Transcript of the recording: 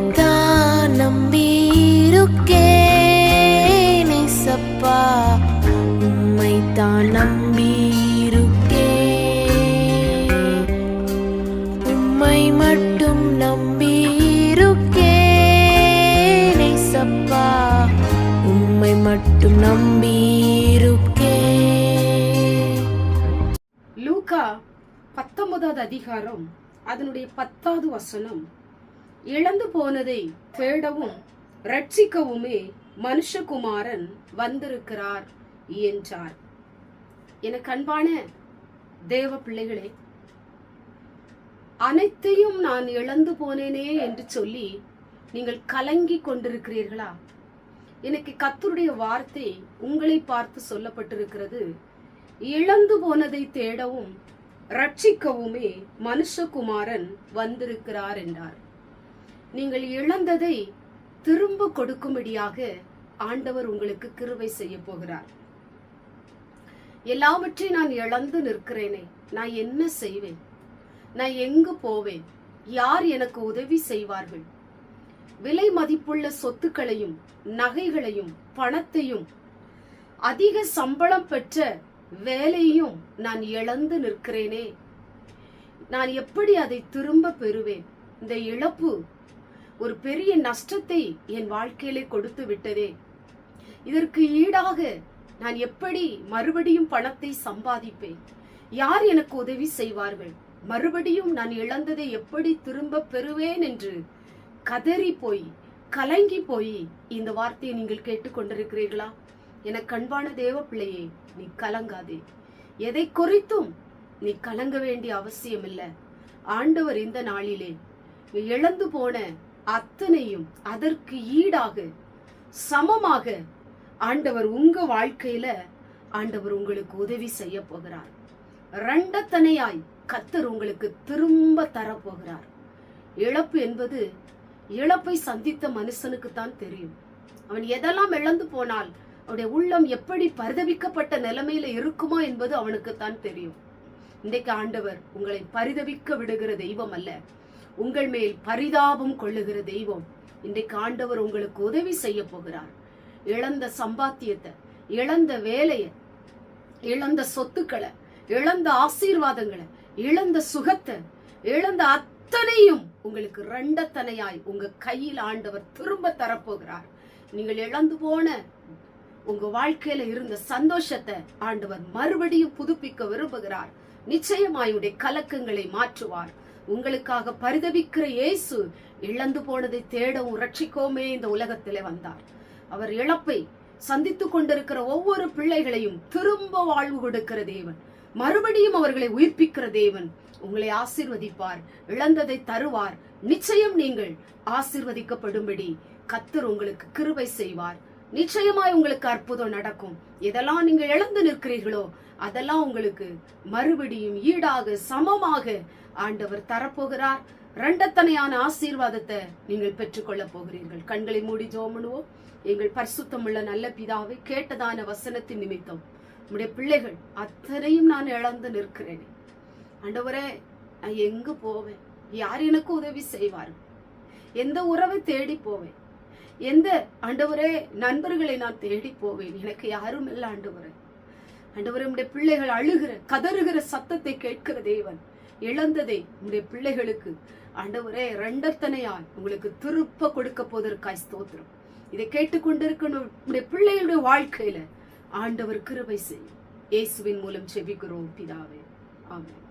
உம்மைத்தான் நம்பியிருக்கேன் ஏசப்பா உம்மைத்தான் நம்பியிருக்கேன் உம்மை மட்டும் நம்பியிருக்கேன் ஏசப்பா உம்மை மட்டும் நம்பியிருக்கேன் லூக்கா பத்தொன்பதாவது அதிகாரம் அதனுடைய பத்தாவது வசனம். இழந்து போனதை தேடவும் ரட்சிக்கவுமே மனுஷகுமாரன் வந்திருக்கிறார் என்றார். எனக்கு அன்பான தேவ பிள்ளைகளே அனைத்தையும் நான் இழந்து போனேனே என்று சொல்லி நீங்கள் கலங்கி கொண்டிருக்கிறீர்களா? எனக்கு கத்தருடைய வார்த்தை உங்களை பார்த்து சொல்லப்பட்டிருக்கிறது. இழந்து போனதை தேடவும் ரட்சிக்கவுமே மனுஷகுமாரன் வந்திருக்கிறார் என்றார். நீங்கள் இழந்ததை திரும்ப கொடுக்கும்படியாக ஆண்டவர் உங்களுக்கு கிருவை செய்ய போகிறார். எல்லாவற்றையும் நான் இழந்து நிற்கிறேனே நான் என்ன செய்வேன்? நான் எங்கு போவேன்? யார் எனக்கு உதவி செய்வார்கள்? விலை மதிப்புள்ள சொத்துக்களையும் நகைகளையும் பணத்தையும் அதிக சம்பளம் பெற்ற வேலையையும் நான் இழந்து நிற்கிறேனே. நான் எப்படி அதை திரும்ப பெறுவேன்? இந்த இழப்பு ஒரு பெரிய நஷ்டத்தை என் வாழ்க்கையிலே கொடுத்து விட்டதே. இதற்கு ஈடாக நான் எப்படி மறுபடியும் பணத்தை சம்பாதிப்பேன்? யார் எனக்கு உதவி செய்வார்கள்? மறுபடியும் நான் இழந்ததை எப்படி திரும்ப பெறுவேன் என்று கதறி போய் கலங்கி போய் இந்த வார்த்தையை நீங்கள் கேட்டுக்கொண்டிருக்கிறீர்களா என கண்பான தேவ பிள்ளையே நீ கலங்காதே. எதை குறித்தும் நீ கலங்க வேண்டிய அவசியம் இல்லை ஆண்டவர் இந்த நாளிலே நீ இழந்து போன அத்தனையும் அதற்கு ஈடாக சமமாக ஆண்டவர் உங்க வாழ்க்கையில ஆண்டவர் உங்களுக்கு உதவி செய்ய போகிறார். ரெண்டத்தனையாய் கத்தர் உங்களுக்கு திரும்ப தரப்போகிறார் இழப்பு என்பது இழப்பை சந்தித்த மனுஷனுக்கு தான் தெரியும். அவன் எதெல்லாம் இழந்து போனால் அவனுடைய உள்ளம் எப்படி பரிதவிக்கப்பட்ட நிலைமையில இருக்குமோ என்பது அவனுக்கு தான் தெரியும். இன்றைக்கு ஆண்டவர் உங்களை பரிதவிக்க விடுகிற தெய்வம் அல்ல. உங்கள் மேல் பரிதாபம் கொள்ளுகிற தெய்வம். இன்றைக்கு ஆண்டவர் உங்களுக்கு உதவி செய்ய போகிறார். இழந்த சம்பாத்தியத்தை இழந்த வேலையை இழந்த சொத்துக்களை இழந்த ஆசீர்வாதங்களை இழந்த சுகத்தை இழந்த அத்தனையும் உங்களுக்கு ரெண்டத்தனையாய் உங்க கையில் ஆண்டவர் திரும்ப தரப்போகிறார். நீங்கள் இழந்து போன உங்க வாழ்க்கையில இருந்த சந்தோஷத்தை ஆண்டவர் மறுபடியும் புதுப்பிக்க விரும்புகிறார். நிச்சயமாயுடைய கலக்கங்களை மாற்றுவார். உங்களுக்காக பரிதவிக்கிற இயேசு இழந்து போனதை தேடவும் ரட்சிக்கோமே இந்த உலகத்திலே வந்தார். அவர் இழப்பை சந்தித்துக் கொண்டிருக்கிற ஒவ்வொரு பிள்ளைகளையும் திரும்ப வாழ்வு கொடுக்கிற தேவன். மறுபடியும் அவர்களை உயிர்ப்பிக்கிற தேவன் உங்களை ஆசிர்வதிப்பார் இழந்ததை தருவார். நிச்சயம் நீங்கள் ஆசிர்வதிக்கப்படும்படி கத்தர் உங்களுக்கு கிருபை செய்வார். நிச்சயமாய் உங்களுக்கு அற்புதம் நடக்கும். எதெல்லாம் நீங்க இழந்து நிற்கிறீர்களோ அதெல்லாம் உங்களுக்கு மறுபடியும் ஈடாக சமமாக ஆண்டவர் தரப்போகிறார். ரெண்டத்தனையான ஆசீர்வாதத்தை நீங்கள் பெற்றுக்கொள்ள போகிறீர்கள். கண்களை மூடி ஜோமனுவோம் எங்கள் பரிசுத்தமுள்ள நல்ல பிதாவை கேட்டதான வசனத்தின் நிமித்தம் உம்முடைய பிள்ளைகள் அத்தனையும் நான் இழந்து நிற்கிறேன். ஆண்டவரே நான் எங்கு போவேன்? யார் எனக்கு உதவி செய்வார்கள் எந்த உறவை தேடி போவேன்? எந்த ஆண்டவரே நண்பர்களை நான் தேடி போவேன்? எனக்கு யாரும் இல்லை ஆண்டவரே. ஆண்டவரே உடைய பிள்ளைகள் அழுகிற கதறுகிற சத்தத்தை கேட்கிற தேவன். இழந்ததை உங்களுடைய பிள்ளைகளுக்கு ஆண்டவரே ரெண்டத்தனையால் உங்களுக்கு திருப்ப கொடுக்க போவதற்காய் ஸ்தோத்திரம். இதை கேட்டுக்கொண்டிருக்கணும் உடைய பிள்ளைகளுடைய வாழ்க்கையில ஆண்டவர் கிருபை செய்யும். இயேசுவின் மூலம் செபிக்கிறோம் பிதாவே. ஆமாம்